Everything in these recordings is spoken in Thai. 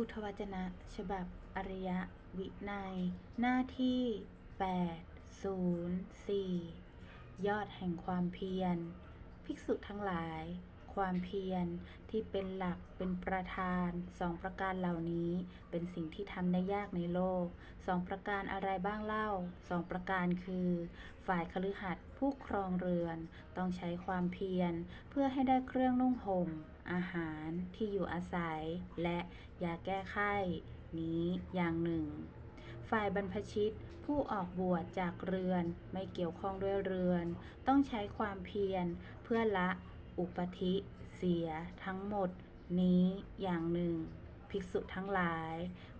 พุทธวจนะ ฉบับอริยวินัย หน้าที่ 804 ยอดแห่งความเพียร ภิกษุทั้งหลาย ความเพียรที่เป็นหลักเป็นประธานสองประการเหล่านี้ เป็นสิ่งที่ทำได้ยากในโลกสองประการอะไรบ้างเล่าสองประการคือ ฝ่ายคฤหัสถ์ผู้ครองเรือน ต้องใช้ความเพียรเพื่อให้ได้เครื่องนุ่งห่มอาหารที่อยู่อาศัย และยาแก้ไข้นี้อย่างหนึ่งฝ่ายบรรพชิตผู้ออกบวชจากเรือนไม่เกี่ยวข้องด้วยเรือน ต้องใช้ความเพียรเพื่อละ อุปธิเสียทั้งหมดนี้อย่างหนึ่ง ภิกษุทั้งหลาย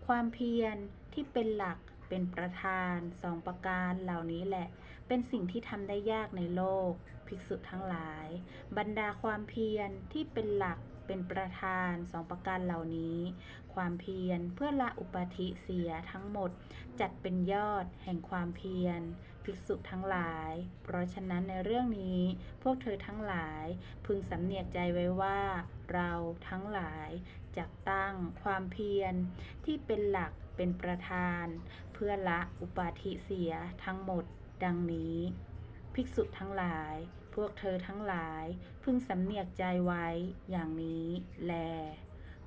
ความเพียรที่เป็นหลัก เป็นประธานสองประการเหล่านี้แหละ เป็นสิ่งที่ทำได้ยากในโลก ภิกษุทั้งหลาย บรรดาความเพียรที่เป็นหลักเป็นประธานสองประการเหล่านี้ ความเพียรเพื่อละอุปธิเสียทั้งหมด จัดเป็นยอดแห่งความเพียร ภิกษุทั้งหลาย เพราะฉะนั้นในเรื่องนี้ พวกเธอทั้งหลายพึงสำเนียกใจไว้ว่า เราทั้งหลายจักตั้งความเพียรที่เป็นหลัก เป็นประธาน เพื่อละอุปาทิเสียทั้งหมด ดังนี้ ภิกษุทั้งหลาย พวกเธอทั้งหลาย พึงสำเนียกใจไว้อย่างนี้แล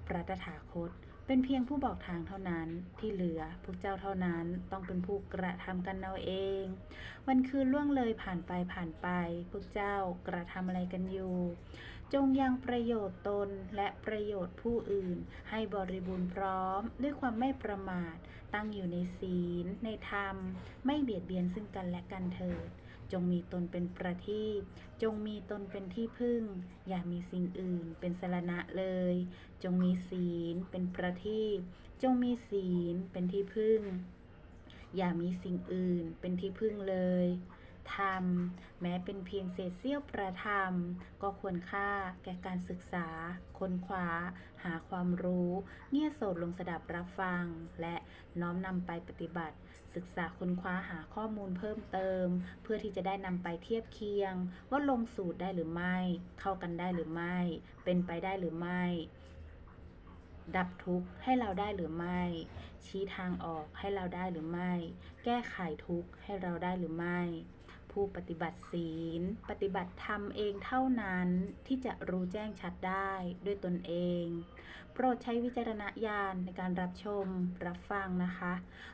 พระตถาคต เป็นเพียงผู้บอกทางเท่านั้นที่เหลือพวกเจ้าเท่านั้นต้องเป็นผู้กระทำกันเอาเอง วันคืนล่วงเลยผ่านไปผ่านไป พวกเจ้ากระทำอะไรกันอยู่ จงยังประโยชน์ตนและประโยชน์ผู้อื่น ให้บริบูรณ์พร้อม ด้วยความไม่ประมาท ตั้งอยู่ในศีล ในธรรม ไม่เบียดเบียนซึ่งกันและกันเถิด จงมีตนเป็นประทีปจงมีตนเป็นที่พึ่ง อย่ามีสิ่งอื่นเป็นสรณะเลย จงมีศีลเป็นประทีปจงมีศีลเป็นที่พึ่ง อย่ามีสิ่งอื่นเป็นที่พึ่งเลย ธรรม แม้เป็นเพียงเศษเสี้ยวประธรรม ก็ควรค่าแก่การศึกษา ค้นคว้า หาความรู้ เงี่ยโสดลงสดับรับฟัง และน้อมนำไปปฏิบัติ ศึกษาค้นคว้าหาข้อมูลเพิ่มเติม เพื่อที่จะได้นำไปเทียบเคียง ว่าลงสูตรได้หรือไม่ เข้ากันได้หรือไม่ เป็นไปได้หรือไม่ดับทุกข์ให้เราได้หรือไม่ ชี้ทางออกให้เราได้หรือไม่ แก้ไขทุกข์ให้เราได้หรือไม่ ผู้ปฏิบัติศีล ปฏิบัติธรรมเองเท่านั้นที่จะรู้แจ้งชัดได้ด้วยตนเอง โปรดใช้วิจารณญาณในการรับชมรับฟังนะคะ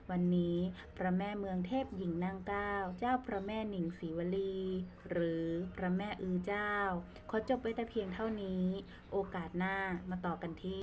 วันนี้พระแม่เมืองเทพหญิงนางเก้า เจ้าพระแม่หนิงศรีวลี หรือพระแม่อือเจ้า ขอจบไว้แต่เพียงเท่านี้ โอกาสหน้ามาต่อกันที่